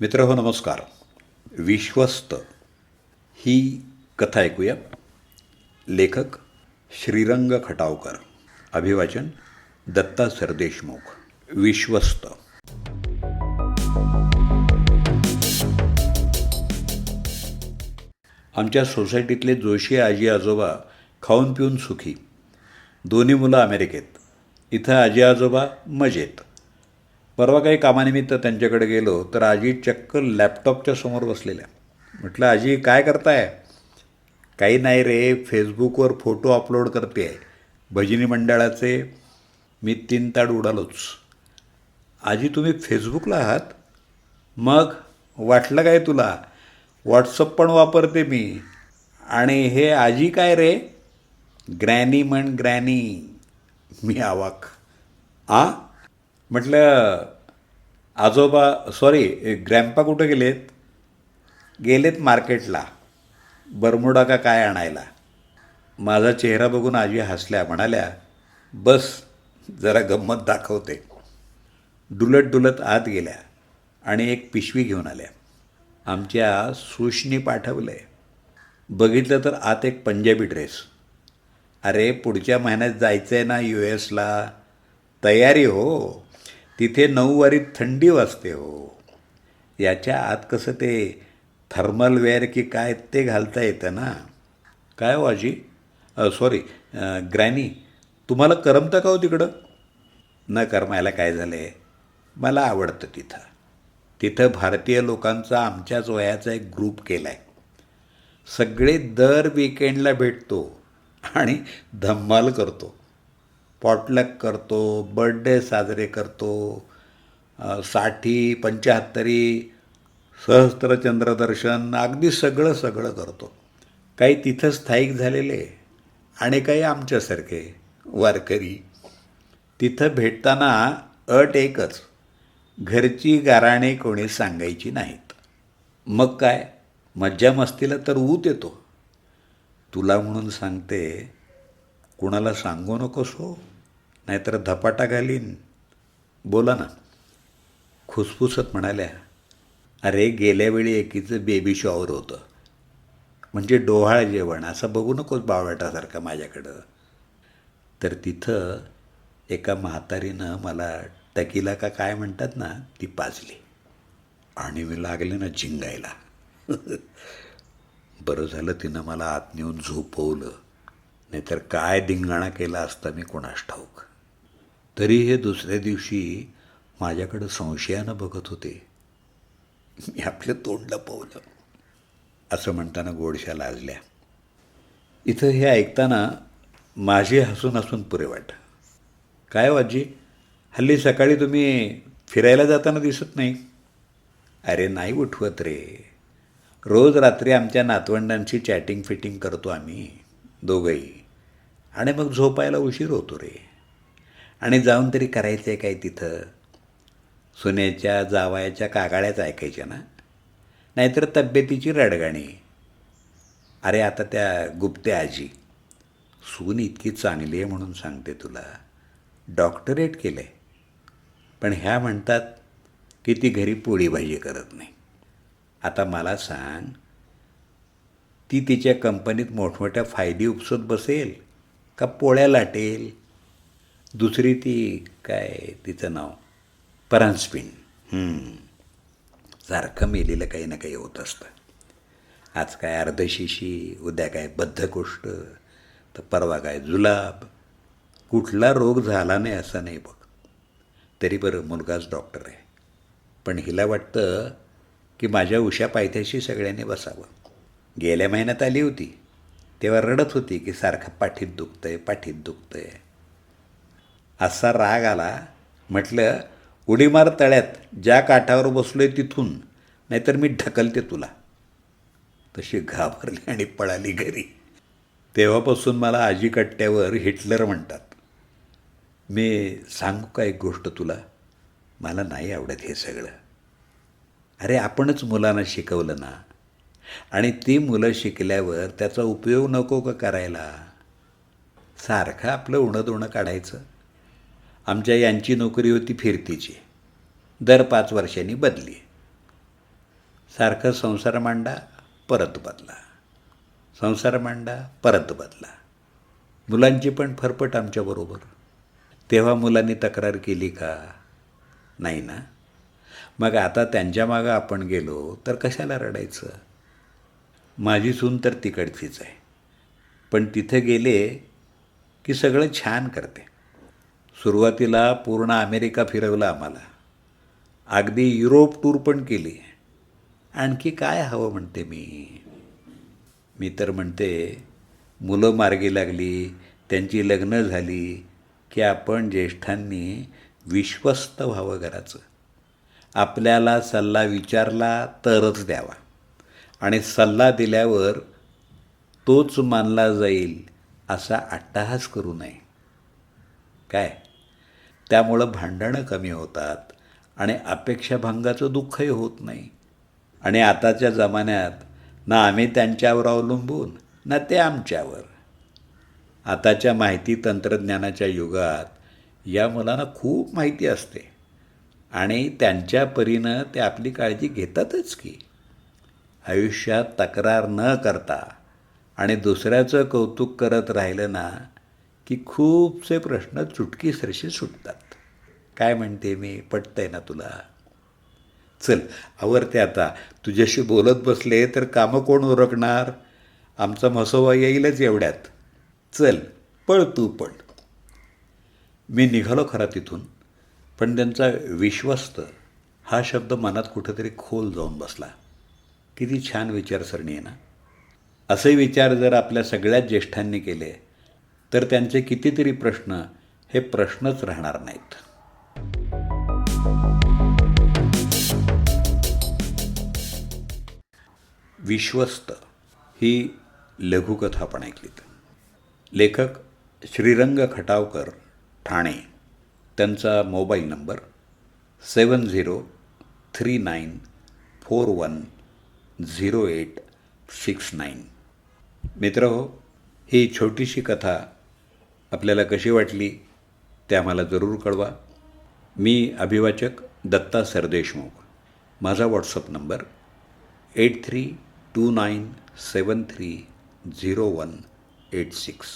मित्र हो नमस्कार. विश्वस्त ही कथा ऐकूया. लेखक श्रीरंग खटावकर. अभिवाचन दत्ता सरदेशमुख. विश्वस्त. आमच्या सोसायटीतले जोशी आजी आजोबा खाऊन पिऊन सुखी. दोन्ही मुलं अमेरिकेत. इथं आजी आजोबा मजेत. परवा काही कामानिमित्त त्यांच्याकडे गेलो तर आजी चक्क लॅपटॉपच्या समोर बसलेल्या. म्हटलं आजी काय करताय? काही नाही रे फेसबुकवर फोटो अपलोड करते आहे भजनी मंडळाचे मी तीन ताड उडालोच. आजी तुम्ही फेसबुकला आहात? मग वाटलं काय तुला? व्हॉट्सअप पण वापरते मी. आणि हे आजी काय रे? ग्रॅनी म्हण ग्रॅनी. मी आवाक. आ? म्हटलं आजोबा सॉरी ग्रॅम्पा कुठं गेलेत? गेलेत मार्केटला बरमुडा का काय आणायला? माझा चेहरा बघून आजी हसल्या म्हणाल्या बस जरा गंमत दाखवते. डुलत डुलत आत गेल्या आणि एक पिशवी घेऊन आल्या. आमच्या सुशनी पाठवलं आहे बघितलं तर आत एक पंजाबी ड्रेस अरे पुढच्या महिन्यात जायचं आहे ना यू एसला तयारी हो. तिथे नऊवारीत थंडी वाजते हो. याच्या आत कसं ते थर्मल वेअर की काय ते घालता येतं ना? काय हो सॉरी ग्रॅनी तुम्हाला करमतं का हो तिकडं? न करमायला काय झालं आहे मला आवडतं तिथं. तिथं भारतीय लोकांचा आमच्याच वयाचा एक ग्रुप केला आहे सगळे दर विकेंडला भेटतो आणि धम्माल करतो. पॉटलक करतो बर्थडे साजरे करतो साठी पंच्याहत्तरी सहस्त्रचंद्रदर्शन अगदी सगळं सगळं करतो. काही तिथं स्थायिक झालेले आणि काही आमच्यासारखे वारकरी. तिथं भेटताना अट एकच घरची गाराणे कोणी सांगायची नाहीत. मग काय? मज्जा मस्तीला तर ऊत येतो. तुला म्हणून सांगते कुणाला सांगू नकोस हो. नाहीतर धपाटा घालीन. बोला ना. खुसफुसत म्हणाल्या अरे गेल्या वेळी एकीचं बेबी शॉवर होतं. म्हणजे डोहाळ जेवण. असं बघू नकोस बावळाटासारखं माझ्याकडं. तर तिथं एका म्हातारीनं मला टकीला का काय म्हणतात ना ती पाजली. आणि मी लागले ना झिंगायला बरं झालं तिनं मला आत नेऊन झोपवलं. नाहीतर काय धिंगाणा केला असता मी कोणास ठाऊक. तरी हे दुसऱ्या दिवशी माझ्याकडं संशयानं बघत होते. मी आपलं तोंड लपवलं असं म्हणताना गोडशा लाजल्या. इथं हे ऐकताना माझे हसून हसून पुरे वाट. काय हो वाजी हल्ली सकाळी तुम्ही फिरायला जाताना दिसत नाही? अरे नाही उठवत रे. रोज रात्री आमच्या नातवंडांची चॅटिंग फिटिंग करतो आम्ही दोघंही. आणि मग झोपायला उशीर होतो रे. आणि जाऊन तरी करायचं आहे काय तिथं? सुनेच्या जावायाच्या कागाळ्याच ऐकायच्या ना? नाहीतर तब्येतीची रडगाणी. अरे आता त्या गुप्ते आजी सून इतकी चांगली आहे म्हणून सांगते तुला. डॉक्टरेट केलं आहे पण ह्या म्हणतात की ती घरी पोळी भाजी करत नाही. आता मला सांग ती तिच्या कंपनीत मोठमोठ्या फायदी उपसत बसेल का पोळ्या लाटेल? दुसरी ती काय तिचं नाव? परांजपिन. सारखं मेलेलं काही ना काही होत असतं. आज काय अर्धशिशी उद्या काय बद्धकोष्ठ तर परवा काय जुलाब. कुठला रोग झाला नाही असं नाही बघ. तरी बरं मुलगाच डॉक्टर आहे. पण हिला वाटतं की माझ्या उशा पायथ्याशी सगळ्यांनी बसावं. गेल्या महिन्यात आली होती. तेव्हा रडत होती की सारखं पाठीत दुखतं आहे पाठीत दुखतं आहे असा राग आला म्हटलं उडी मार तळ्यात ज्या काठावर बसलो आहे तिथून नाहीतर मी ढकलते तुला. तशी घाबरली आणि पळाली घरी. तेव्हापासून मला आजी कट्ट्यावर हिटलर म्हणतात. मी सांगू का एक गोष्ट तुला? मला नाही आवडत हे सगळं. अरे आपणच मुलांना शिकवलं ना. आणि ती मुलं शिकल्यावर त्याचा उपयोग नको का करायला? सारखं आपलं उणं दोणं काढायचं. आमच्या यांची नोकरी होती फिरतीची. दर पाच वर्षांनी बदली. सारखं संसार मांडा परत बदला. संसार मांडा परत बदला. मुलांची पण फरफट आमच्याबरोबर तेव्हा मुलांनी तक्रार केली का? नाही ना. मग आता त्यांच्या मागं आपण गेलो तर कशाला रडायचं? माझी सून तर तिकडचीच आहे. पण तिथं गेले की सगळं छान करते. सुरुवातीला पूर्ण अमेरिका फिरवलं आम्हाला. अगदी युरोप टूर पण केली. आणखी काय हवं म्हणते मी? मी तर म्हणते मुलं मार्गी लागली त्यांची लग्न झाली की आपण ज्येष्ठांनी विश्वस्त व्हावं घराचं. आपल्याला सल्ला विचारला तरच द्यावा. आणि सल्ला दिल्यावर तोच मानला जाईल असा अट्टाहास करू नये. काय? त्यामुळं भांडणं कमी होतात आणि अपेक्षाभंगाचं दुःखही होत नाही. आणि आताच्या जमान्यात ना आम्ही त्यांच्यावर अवलंबून ना ते आमच्यावर. आताच्या माहिती तंत्रज्ञानाच्या युगात या मुलांना खूप माहिती असते आणि त्यांच्या परीनं ते आपली काळजी घेतातच की. आयुष्यात तक्रार न करता आणि दुसऱ्याचं कौतुक करत राहिलं ना की खूपसे प्रश्न चुटकीसरशी सुटतात. काय म्हणते मी? पटतंय ना तुला? चल आवरते आता. तुझ्याशी बोलत बसले तर कामं कोण उरकणार? आमचा म्हसोबा येईलच एवढ्यात. चल पळ तू पळ मी निघालो खरा तिथून पण त्यांचा विश्वस्त हा शब्द मनात कुठेतरी खोल जाऊन बसला. किती छान विचारसरणी आहे ना? असे विचार जर आपल्या सगळ्याच ज्येष्ठांनी केले तर त्यांचे कितीतरी प्रश्न हे प्रश्नच राहणार नाहीत. विश्वस्त ही लघुकथा आपण ऐकलीत. लेखक श्रीरंग खटावकर ठाणे. त्यांचा mobile number seven zero three nine four one zero eight six nine. मित्र हो ही छोटीशी कथा आपल्याला कशी वाटली ते आम्हाला जरूर कळवा. मी अभिवाचक दत्ता सरदेशमुख. माझा WhatsApp number eight three two nine seven three zero one eight six